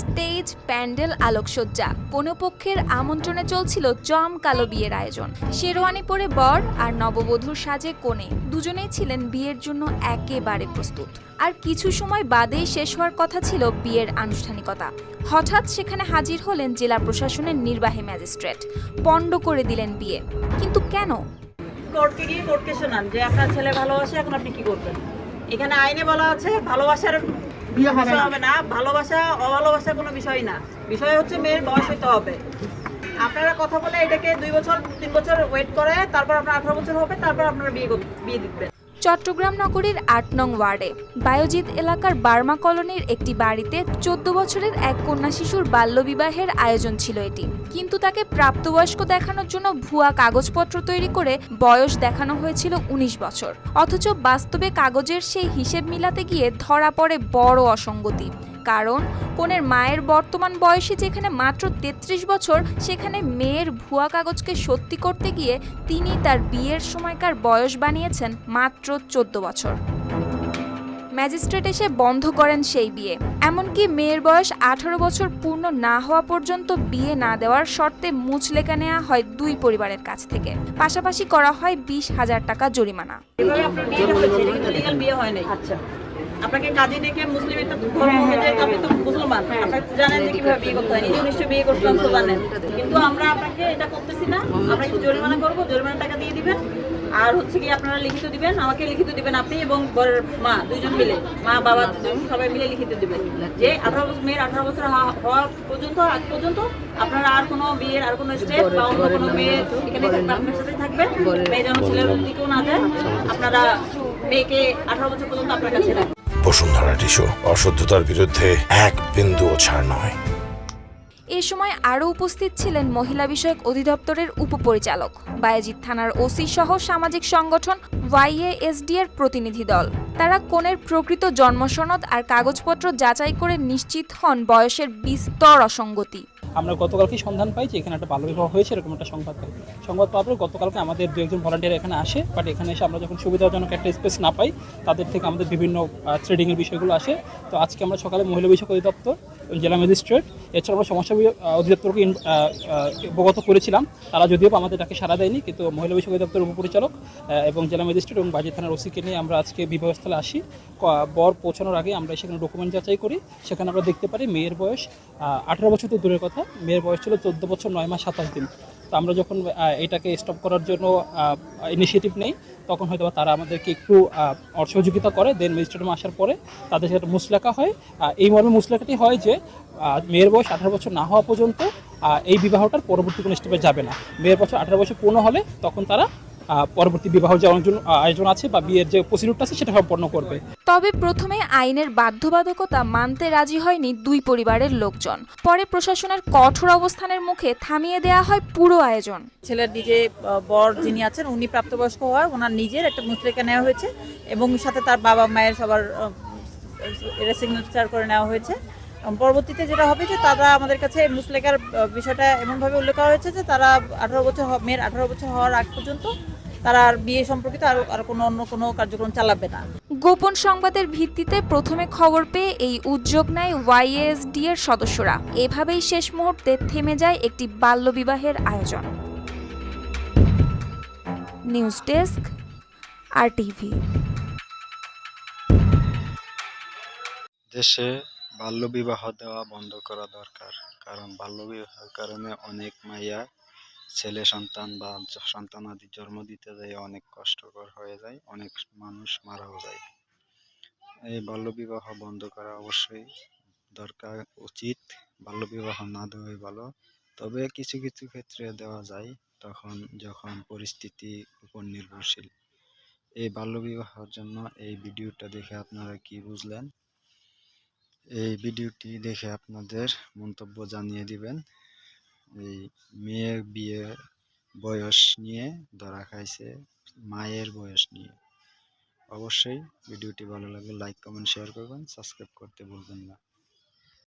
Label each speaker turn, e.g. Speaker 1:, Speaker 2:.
Speaker 1: Stage pandal আলোকসজ্জা। কোনো পক্ষের আমন্ত্রণে চলছিল জম কালো বিয়ের আয়োজন। শেরওয়ানি পরে বর আর নববধূর সাজে কোণে। দুজনেই ছিলেন বিয়ের জন্য একেবারে প্রস্তুত। আর কিছু সময় বাদেই শেষ হওয়ার কথা ছিল বিয়ের আনুষ্ঠানিকতা। হঠাৎ সেখানে হাজির হলেন জেলা প্রশাসনের নির্বাহী ম্যাজিস্ট্রেট। পণ্ড করে দিলেন বিয়ে। কিন্তু কেন?
Speaker 2: কোর্টকে গিয়ে কোর্টকে শোনান যে আপনার ছেলে ভালোবাসে, এখন আপনি কি করবেন? এখানে আইনে বলা আছে, ভালোবাসার বিষয় হবে না। ভালোবাসা কোনো বিষয় না। বিষয় হচ্ছে মেয়ের বয়স হইতে হবে। আপনারা কথা বলে এটাকে দুই বছর, তিন বছর ওয়েট করে, তারপর আপনার আঠারো বছর হবে, তারপর আপনারা বিয়ে বিয়ে দিবেন।
Speaker 1: চট্টগ্রাম নগরীর আট নং ওয়ার্ডে। বায়োজিৎ এলাকার বার্মা কলোনির একটি বাড়িতে চোদ্দ বছরের এক কন্যা শিশুর বাল্যবিবাহের আয়োজন ছিল এটি। কিন্তু তাকে প্রাপ্তবয়স্ক দেখানোর জন্য ভুয়া কাগজপত্র তৈরি করে বয়স দেখানো হয়েছিল উনিশ বছর। অথচ বাস্তবে কাগজের সেই হিসেব মিলাতে গিয়ে ধরা পড়ে বড় অসঙ্গতি। কারণ কনের মায়ের বর্তমান বয়সে যেখানে মাত্র তেত্রিশ বছর সেখানে মেয়ের ভুয়া কাগজকে সত্যি করতে গিয়ে তিনি তার বিয়ের সময়কার বয়স বানিয়েছেন মাত্র চোদ্দ বছর। ম্যাজিস্ট্রেট এসে বন্ধ করেন সেই বিয়ে। এমনকি মেয়ের বয়স আঠারো বছর পূর্ণ না হওয়া পর্যন্ত বিয়ে না দেওয়ার শর্তে মুচলেকা নেওয়া হয় দুই পরিবারের কাছ থেকে। পাশাপাশি করা হয় বিশ হাজার টাকা জরিমানা।
Speaker 2: হয় আচ্ছা। আপনাকে কাজী ডেকে মুসলিম একটা ধর্ম অনুযায়ী তো আপনি তো মুসলমান আপনি জানেন যে কীভাবে বিয়ে করতে হয়। নিশ্চয়ই বিয়ে করছিলাম তো জানেন। কিন্তু আমরা আপনাকে এটা করতেছি না। আমরা একটু জরিমানা করব জরিমানা টাকা দিয়ে দিবেন। আর হচ্ছে কি আপনারা লিখিত দিবেন আমাকে লিখিত দিবেন আপনি এবং বরের মা দুইজন মিলে। মা বাবা দুজন সবাই মিলে লিখিত দিবেন। যে আঠারো বছর মেয়ের আঠারো বছর হওয়া- পর্যন্ত আজ পর্যন্ত আপনারা আর কোনো বিয়ের আর কোনো স্টেপ বা অন্য কোনো মেয়ে এখানে আপনার সাথে থাকবে মেয়ে যেন ছেলের দিকেও না যায়। আপনারা মেয়েকে আঠারো বছর পর্যন্ত আপনার কাছে রাখবেন।
Speaker 3: বসুন্ধরা টিস্যু। অশুদ্ধতার বিরুদ্ধে এক বিন্দুও ছাড় নয়।
Speaker 1: এ সময় আরও উপস্থিত ছিলেন মহিলা বিষয়ক অধিদপ্তরের উপপরিচালক বায়াজিৎ থানার ওসি সহ সামাজিক সংগঠন ওয়াইএএসডি এর প্রতিনিধি দল। তারা কনের প্রকৃত জন্মসনদ আর কাগজপত্র যাচাই করে নিশ্চিত হন বয়সের বিস্তর অসঙ্গতি।
Speaker 4: আমরা গতকালকে সন্ধান পাই যে এখানে একটা বাল্যবিবাহ হয়েছে, এরকম একটা সংবাদ পাই। সংবাদ পাওয়ার পর গতকালকে আমাদের দু একজন ভলান্টিয়ার এখানে আসে বাট এখানে এসে আমরা যখন সুবিধাজনক একটা স্পেস না পাই, তাদের থেকে আমাদের বিভিন্ন থ্রেডিংয়ের বিষয়গুলো আসে। তো আজকে আমরা সকালে মহিলা বিষয়ক অধিদপ্তর জেলা ম্যাজিস্ট্রেট। এছাড়া আমরা সমস্যা অধিদপ্তরকে অবগত করেছিলাম। তারা যদিও আমাদের ডাকে সাড়া দেয়নি, কিন্তু মহিলা বিষয় অধিদপ্তরের উপপরিচালক এবং জেলা ম্যাজিস্ট্রেট এবং বাজি থানার ওসিকে নিয়ে আমরা আজকে বিবাহস্থলে আসি। বর পৌঁছানোর আগে আমরা সেখানে ডকুমেন্ট যাচাই করি। সেখানে আমরা দেখতে পারি মেয়ের বয়স আঠারো বছর তো দূরের কথা। মেয়ের বয়স ছিল চোদ্দ বছর, নয় মাস, সাতাশ দিন। তো আমরা যখন এটাকে স্টপ করার জন্য ইনিশিয়েটিভ নেই, তখন হয়তো তারা আমাদেরকে একটু অসহযোগিতা সহযোগিতা করে দেন ম্যাজিস্ট্রেট আসার পরে তাদের সাথে মুসলেখা হয়। এই মর্মে মুসলেখাটি হয় যে মেয়ের বয়স আঠারো বছর না হওয়া পর্যন্ত এই বিবাহটার পরবর্তী কোনো স্টেপে যাবে না। মেয়ের বছর আঠারো বছর পূর্ণ হলে তখন তারা পরবর্তী বিবাহ যে আয়োজন আয়োজন আছে বা বিয়ের যে প্রসিডিউরটা আছে সেটা সম্পন্ন করবে।
Speaker 1: তবে প্রথমে আইনের বাধ্যবাধকতা মানতে রাজি হয়নি দুই পরিবারের লোকজন। পরে প্রশাসনের কঠোর অবস্থানের মুখে থামিয়ে দেয়া হয় পুরো আয়োজন।
Speaker 2: ছেলের নিজে বর যিনি আছেন উনি প্রাপ্তবয়স্ক হওয়ার ওনার নিজের একটা মুসলেখা নেওয়া হয়েছে এবং সাথে তার বাবা মায়ের সবার এটা সিগনেচার করে নেওয়া হয়েছে। পরবর্তীতে যেটা হবে যে তারা আমাদের কাছে মুসলেখার বিষয়টা এমনভাবে উল্লেখ করা হয়েছে যে তারা আঠারো বছর মেয়ের আঠারো বছর হওয়ার আগ পর্যন্ত তারা আর বিয়ে সম্পর্কিত আর আর কোনো অন্য কোনো কার্যক্রম চালাবে না।
Speaker 1: গোপন সংবাদের ভিত্তিতে প্রথমে খবর পেয়ে এই উদ্যোগ নেয় ওয়াইএসডি এর সদস্যরা। এভাবেই শেষ মুহূর্তে থেমে যায় একটি বাল্যবিবাহের আয়োজন। নিউজ ডেস্ক আর টিভি
Speaker 5: দেশে বাল্যবিবাহ দেওয়া বন্ধ করা দরকার কারণ বাল্যবিবাহের কারণে অনেক মাইয়া ছেলে সন্তান বা জ- সন্তানাদি জন্ম দিতে যায় অনেক কষ্টকর হয়ে যায়, অনেক মানুষ মারাও যায়। এই বাল্যবিবাহ বন্ধ করা অবশ্যই দরকার, উচিত। বাল্যবিবাহ না দেওয়াই ভালো। তবে কিছু কিছু ক্ষেত্রে দেওয়া যায় তখন যখন পরিস্থিতি উপর নির্ভরশীল। এই বাল্যবিবাহের জন্য এই ভিডিওটা দেখে আপনারা কি বুঝলেন? এই ভিডিওটি দেখে আপনাদের মন্তব্য জানিয়ে দিবেন। এই মেয়ের বিয়ে বয়স নিয়ে ধরা খাইছে মায়ের বয়স নিয়ে। অবশ্যই ভিডিওটি ভালো লাগলে লাইক কমেন্ট শেয়ার করবেন সাবস্ক্রাইব করতে ভুলবেন না।